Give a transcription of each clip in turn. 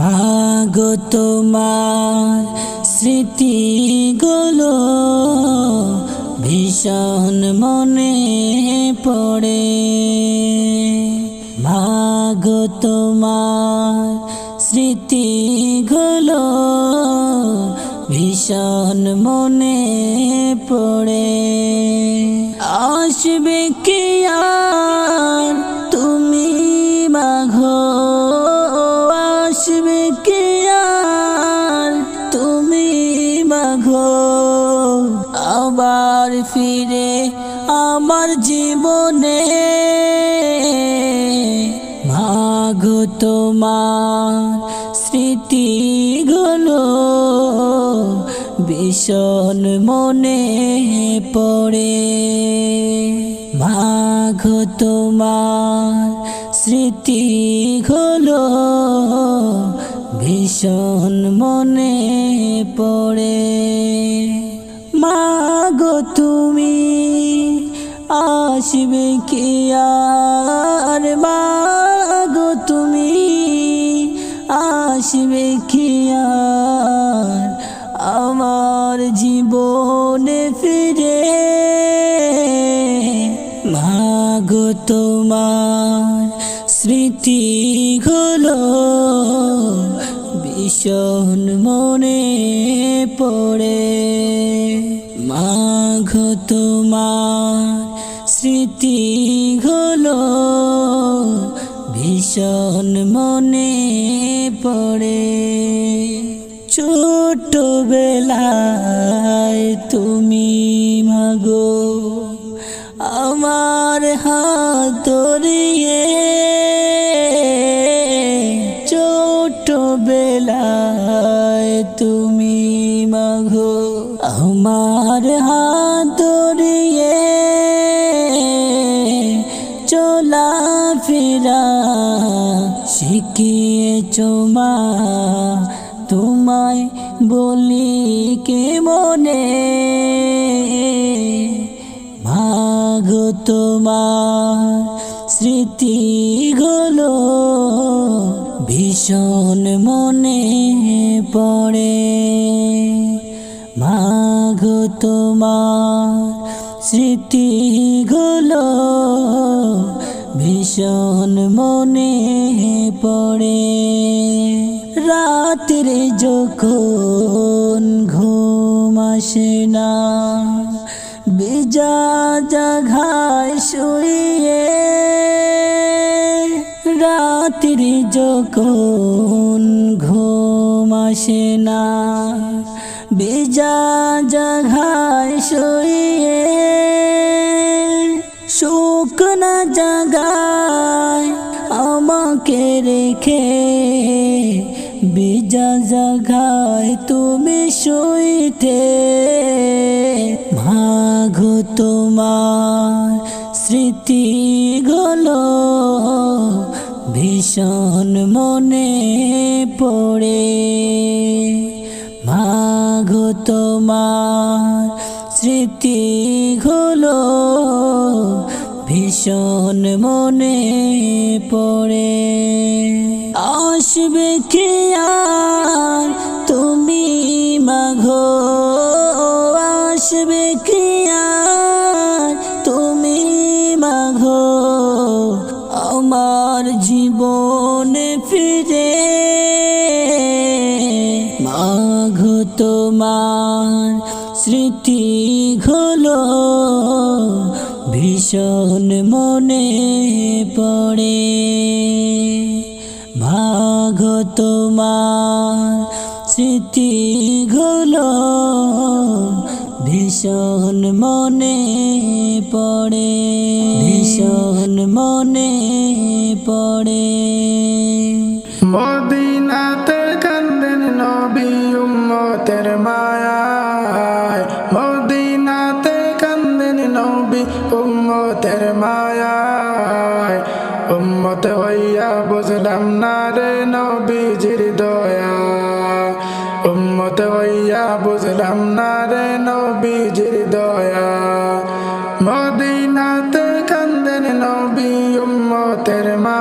মাগো তোমার স্মৃতিগুলো ভীষণ মনে পড়ে। মাগো তোমার স্মৃতিগুলো ভীষণ মনে পড়ে। ফিরে আমার জীবনে। মাঘো তোমার স্মৃতিগুলো, ভীষণ মনে পড়ে। মাঘো তোমার স্মৃতিগুলো, ভীষণ মনে পড়ে। আসবে কি আর মাগো তুমি? আসবে কি আর আমার জীবনে ফিরে? মাগো তোমার স্মৃতি স্মৃতিগুলো ভীষণ মনে পড়ে। মাঘো তোমার স্মৃতিগুলো ভীষণ মনে পড়ে। ছোটবেলায় তুমি মাগো আমার হাত ধরিয়ে শিখিয়েছ মা তোমায় বলি কে মনে? মাগো তোমার স্মৃতিগুলো ভীষণ মনে পড়ে। মাগো তোমার স্মৃতিগুলো ভীষণ মনে পড়ে। রাত্রে যখন ঘুম আসে না বিজা জাঘায় শুয়ে রাত্রি যখন ঘুম আসে না বিজা জাঘায় শুয়ে শুকনা জাগায় আমাকে রেখে শুইতে মাঘো তোমার স্মৃতিগুলো। ভীষণ মনে পড়ে। মাঘো তোমার স্মৃতিগুলো। ভীষণ মনে পড়ে। আসবে কি তোমার স্মৃতিগুলো ভীষণ মনে পড়ে। মাঘো তোমার স্মৃতিগুলো ভীষণ মনে পড়ে। ভীষণ মনে পড়ে।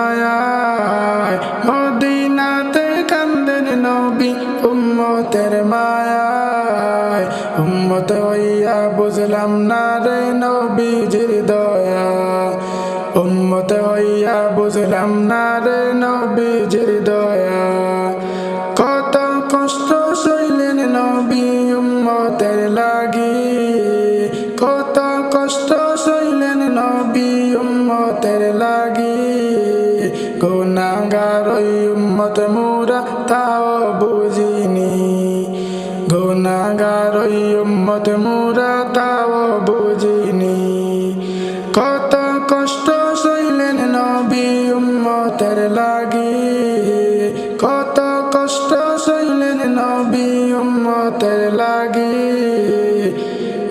মায়ায়, মদিনাতে কান্দেন নবী, উম্মতের মায়ায়। উম্মত হইয়া বুঝলাম না রে নবীজির দয়া। উম্মত হইয়া বুঝলাম না রে নবী ওই উম্মত মুরা তাও বুঝিনি। কত কষ্ট সইলেন নবী উম্মতের লাগি। কত কষ্ট সইলেন নবী উম্মতের লাগি।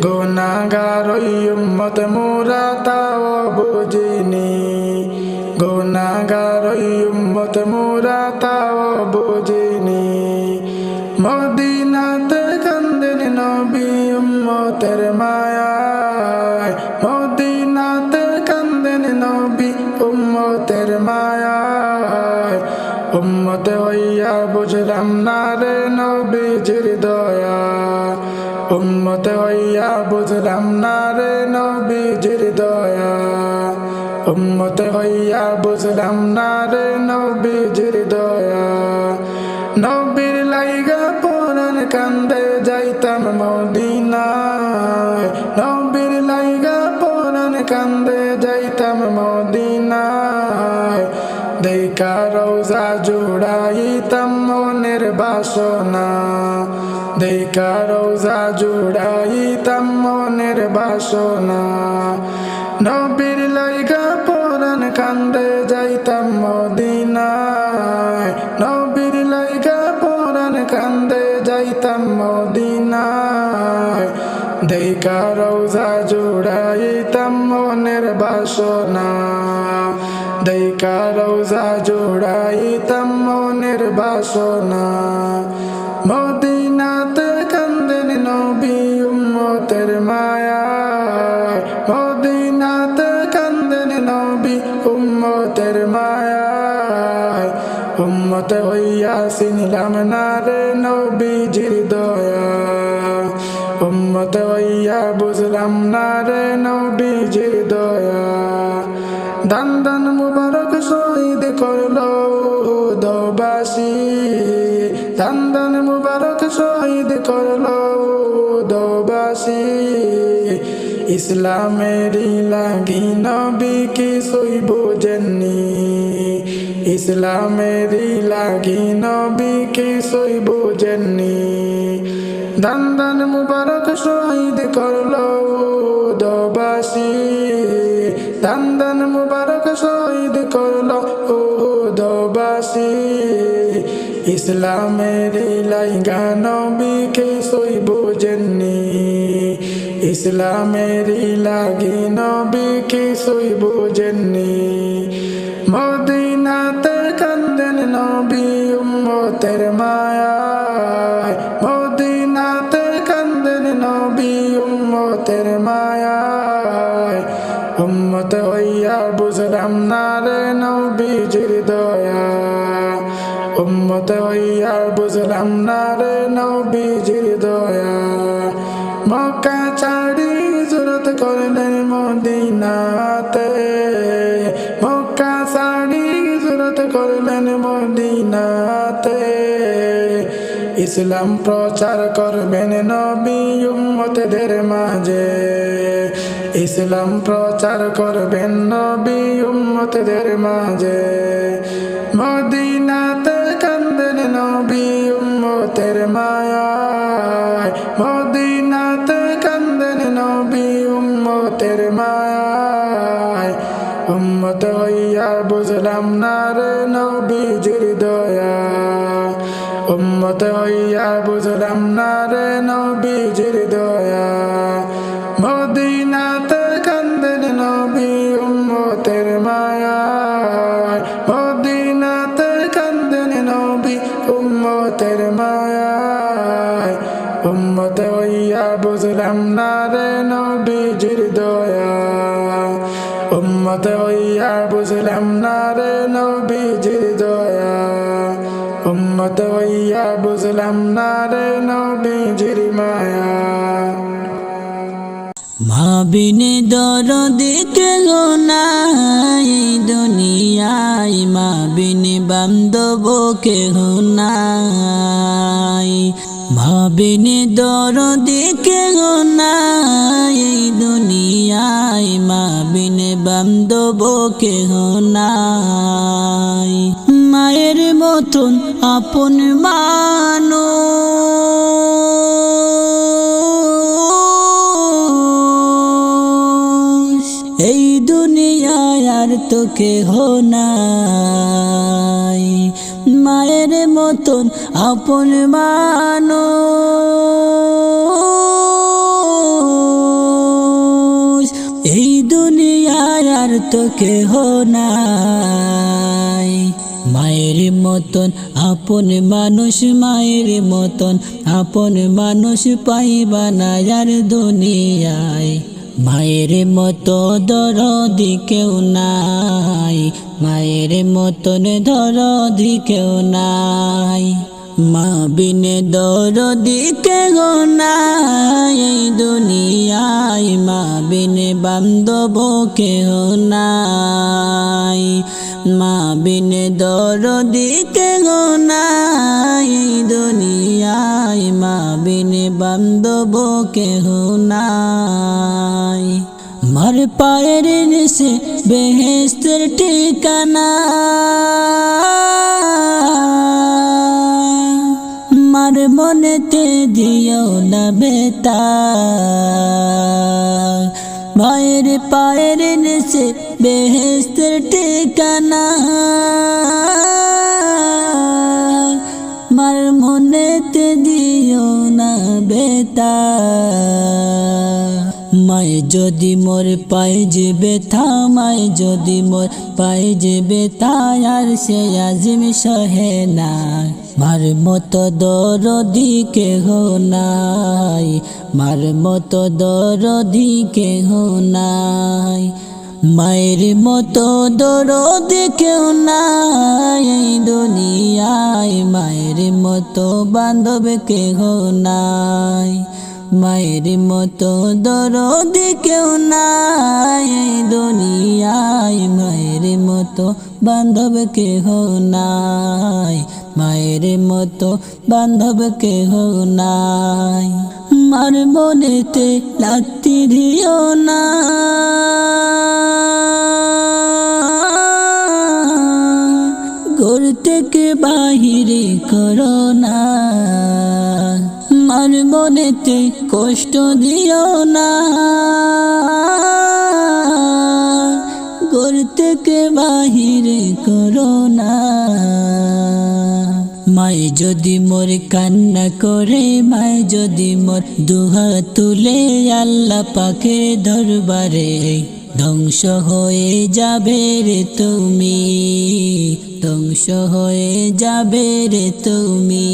গুনাগার ওই উম্মত মুরা তাও বুঝিনি। গুনাগার ওই উম্মত মুরা তাও বুঝিনি। উম্মতের মায়ায়, মদিনাতে কান্দেন নবী উম্মতের মায়ায়। উম্মত হইয়া বুঝলাম না রে নবীজির দয়া। উম্মত হইয়া বুঝলাম না রে নবীজির দয়া। উম্মত হইয়া বুঝলাম না রে নবীজির দয়া। নবীর লাইগা পরান কান্দে যাইতাম মদিনায়। বাসনা। দেখা রোজা জোড়াইতাম মনের বাসনা। নবীর লাইগা পরান কান্দে যাইতাম মদিনায়। নবীর লাইগা পরান কান্দে যাইতাম মদিনায়। দেখা রোজা জোড়াইতাম মনের বাসনা। দেখা রোজা জোড়াইতাম মনের বাসনা। মদিনাতে কান্দেন নবী উম্মতের মায়া। মদিনাতে কান্দেন নবী উম্মতের মায়া। উম্মত হইয়া চিনিলাম না রে নবীজির দয়া। উম্মত হইয়া বুঝলাম না রে নবীজির দয়া। দান দান মুবারক শহীদ করল দান দান মুবারক শহীদ করল দবাসী ইসলামেরই লাগি নবী কি সই বোঝেননি? ইসলামেরই লাগি নবী কি সই বোঝেননি? দান দান মুবারক শহীদ করল দবাসী দান দান মুবারক শহীদ করল ও ইসলামের লাইগা নবীকে সই বোঝেননি। ইসলামের লাগি নবীকে সই বোঝেননি। মদিনাতে কান্দেন নবী উম্মতের মায়ায় মদিনাতে কান্দেন নবী উম্মতের মায়ায় উম্মত হইয়া বুঝলাম না রে নবীজির দয়া। উম্মত হইয়া বুঝলাম না রে নবীজির দয়া। মক্কা ছাড়ি জুরত করলেন মদিনাতে। মক্কা ছাড়ি জুরত করলেন মদিনাতে। ইসলাম প্রচার করবেন নবী উম্মতদের মাঝে। ইসলাম প্রচার করবেন নবী উম্মতদের মাঝে। কান্দেন নবী উম্মতের মায়ায় মদিনাতে কান্দেন নবী উম্মতের মায়ায়। উম্মত হইয়া বুঝলাম না রে উম্মত হইয়া বুঝলাম না রে নবীজির দয়া উম্মত হইয়া বুঝলাম না রে নবীজির মায়া মা বিনে দরদি কে গো নাই, দুনিয়ায় মা বিনে বান্ধব কে গো নাই। মা বিনে দরদি কে গো নাই দুনিয়ায়। মা বিনে বান্ধব কে গো নাই। মায়ের মতন আপন মানুষ। এই দুনিয়ায় আর তো কেহ নাই। মায়ের মতন আপন মানুষ। এই দুনিয়ায় আর তো কেহ নাই। মায়ের মতন আপন মানুষ, মায়ের মতন আপন মানুষ পাইবা না আর দুনিয়ায়। মায়ের মতো দরদি কেউ নাই মায়ের মতন দরদি কেউ নাই। মা বিনে দরদি নাই এই দুনিয়ায়? মা বিনে বান্ধব কেউ নাই মা বিনে দরদি নাই দুনিয়ায়? মা বিনে বান্ধব কেহ মার পায়ের নিচে বেহেস্তের ঠিকানা মার মনেতে দিও না বেতা ভয়ের পায়ের নিচে বেহেস্তের ঠিকানা। মার মনেতে দিও না বেতা মায় যদি মোর পায়ে যে ব্যথা মায় যদি মোর পায়ে যে ব্যথা আর সে আজিম সহে না মার মতো দরদি কেহ নাই, মার মতো দরদি কেহ নাই। মায়ের মতো দরদ কেউ নাই দুনিয়ায় মায়ের মতো বান্ধব কেহ নাই। মায়ের মতো দরদ কেউ নাই দুনিয়ায়। মায়ের মতো বান্ধব কেহ নাই। মায়ের মতো বান্ধব কেহ নাই। মার মনেতে লাগতি দিও না। ঘর থেকে বাহিরে করো না। মার মনেতে কষ্ট দিও না। ঘর থেকে বাহিরে করো না। যদি মোর কান্না করে, মায় যদি মোর দুহা তুলে, আল্লাহ পাখে দরবারে ধ্বংস হয়ে যাবে রে তুমি। ধ্বংস হয়ে যাবে রে তুমি।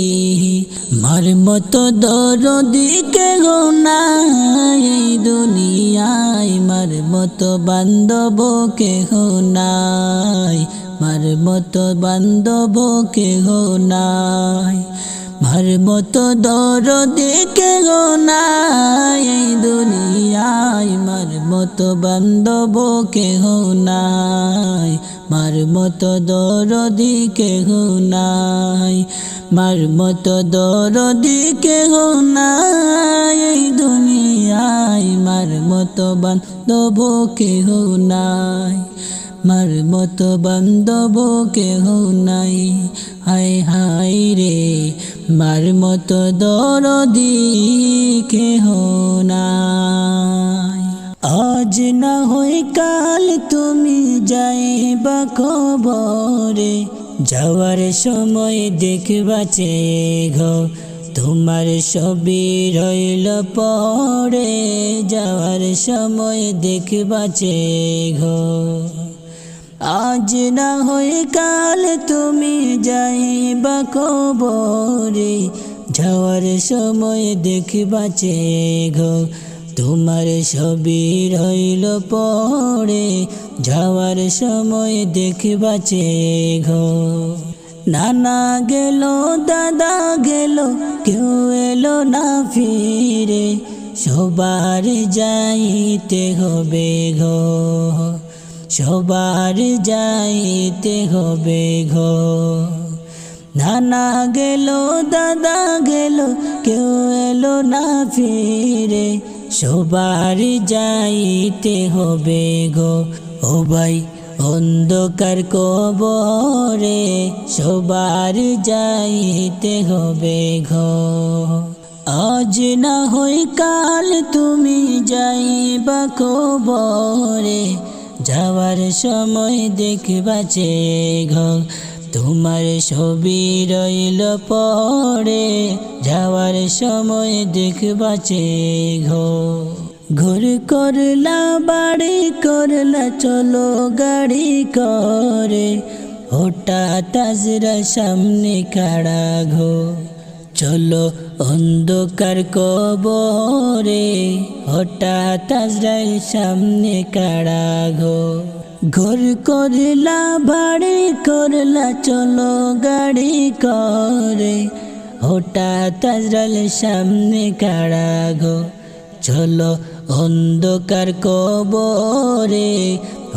মার মতো দরদিকে গো নাই এই দুনিয়ায়। মার মতো বান্ধব কেহ নাই। মার মতো বান্ধব কেহ নাই। মার মতো দরদিকে গো নাই এই দুনিয়ায়। মার মতো বান্ধব কেহ নাই। মার মতো দরদি কেহ নাই। মার মতো দরদি কেহ নাই এই দুনিয়ায়। মার মতো বান্ধব কেহ নাই। মার মতো বান্ধব কেহ নাই। হাই রে মার মতো দরদি নাই। আজ না হয় কাল তুমি যাইবা খবরে যাওয়ার সময় দেখবা চেঘ তোমার ছবি রইল পরে, যাওয়ার সময় দেখবা চেঘ আজ না হয় কাল তুমি যাইবা কবরে, যাওয়ার সময় দেখবা চেঘ তোমার ছবি রইল পড়ে যাওয়ার সময় দেখবা চেঘ নানা গেল, দাদা গেল, কেউ এলো না ফিরে, সবার যাইতে হবে ঘো সবার যাইতে হবে ঘো নানা গেল, দাদা গেল, কেউ এলো না ফিরে। সবার যাইতে হবে গো। ও ভাই, অন্ধকার কবরে সবার যাইতে হবে ঘো আজ না হই কাল তুমি যাইবা কবরে। যাওয়ার সময় দেখবা চে ঘো তোমার ছবি রইল পরে। যাওয়ার সময় দেখবা চে ঘো ঘুর করলা, বাড়ি করলা, চলো গাড়ি করে। হঠাৎ আজরা সামনে কাড়া ঘো চলো অন্ধকার কবরে, হঠাৎ আজরাইল সামনে কাড়া ঘো ঘর করলা বাড়ি করলা, চলো গাড়ি করে। হঠাৎ আজরাইল সামনে কাড়া ঘো চলো অন্ধকার কবরে,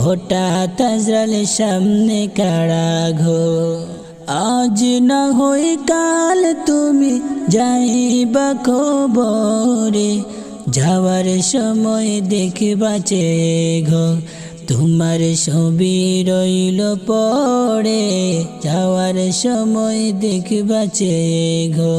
হঠাৎ আজরাল সামনে কাড়া ঘো আজ না হই কাল তুমি যাইবা খবরে যাওয়ার সময় দেখবা চে ঘো তোমার ছবি রইল পড়ে, যাওয়ার সময় দেখবা চে ঘো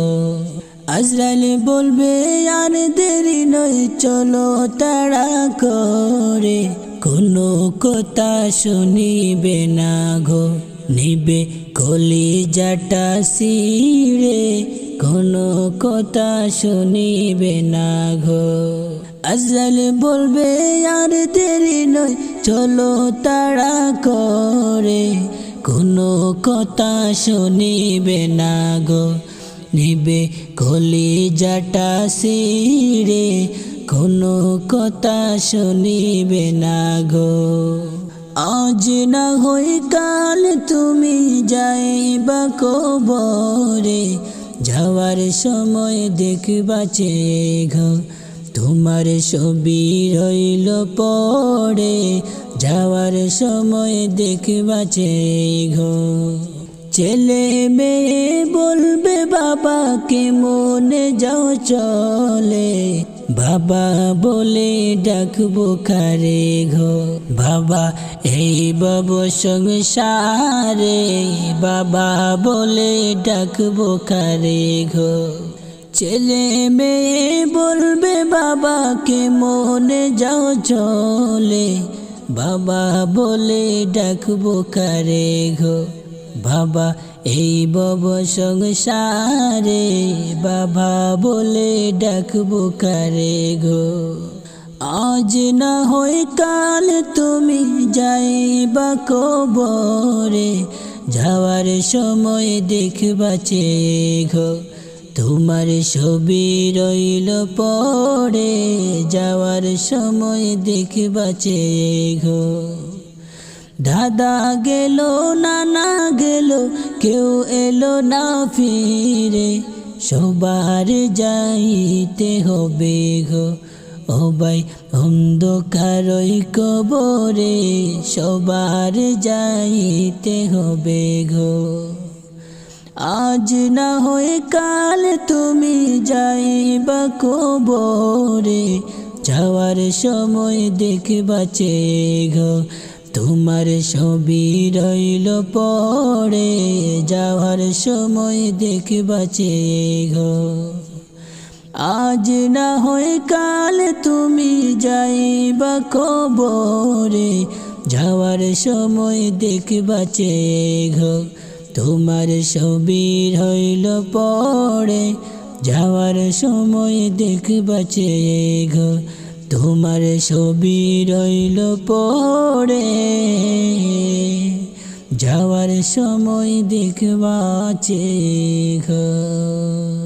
আজরাইল বলবে, আর দেরি নয়, চলো তাড়া করে। কোনো কথা শুনিবে না গো নিবে কলি জাটা সিঁড়ে কোনো কথা শুনিবে না গো। আজরাইল বলবে, আর দেরি নয়, চলো তাড়া করে। কোনো কথা শুনিবে না গো। নিবে কলি জাটা সিঁড়ে কোনো কথা শুনিবে না গো। আজ না হই কাল তুমি যাইবা কবরে, যাওয়ার সময় দেখবা চে ঘো তোমার ছবি রইল পড়ে যাওয়ার সময় দেখবা চে ঘো ছেলে মেয়ে বলবে, বাবাকে মনে যাও চলে। বাবা বলে ডাকবো কারে ঘো বাবা, এই বাব সংসারে। বাবা বলে ডাকবো কারে ঘো ছেলে মেয়ে বলবে বাবাকে, মনে যাও চলে। বাবা বলে ডাকবো কারে ঘো বাবা এই বব সংসারে বাবা বলে ডাকবো কারে গো। আজ না হয় কাল তুমি যাইবা কবরে, যাওয়ার সময় দেখবা ঘো তোমার ছবি রইল পড়ে যাওয়ার সময় দেখবা ঘো দাদা গেল, নানা গেল, কেউ এলো না ফিরে। সবার যাইতে হবে গো, ও ভাই অন্ধকারই কবরে। সবার যাইতে হবে গো। আজ না হয়ে কাল তুমি যাইবা কবরে, যাওয়ার সময় দেখবা চে গো তোমার ছবি রইল পড়ে, যাওয়ার সময় দেখবা চে গো। আজ না হয় কাল তুমি যাইবা কবরে, যাওয়ার সময় দেখবা চে গো। তোমার ছবি রইল পড়ে, যাওয়ার সময় দেখবা চে গো। তোমার ছবি রইল পড়ে। যাওয়ার সময় দেখবা চে ঘর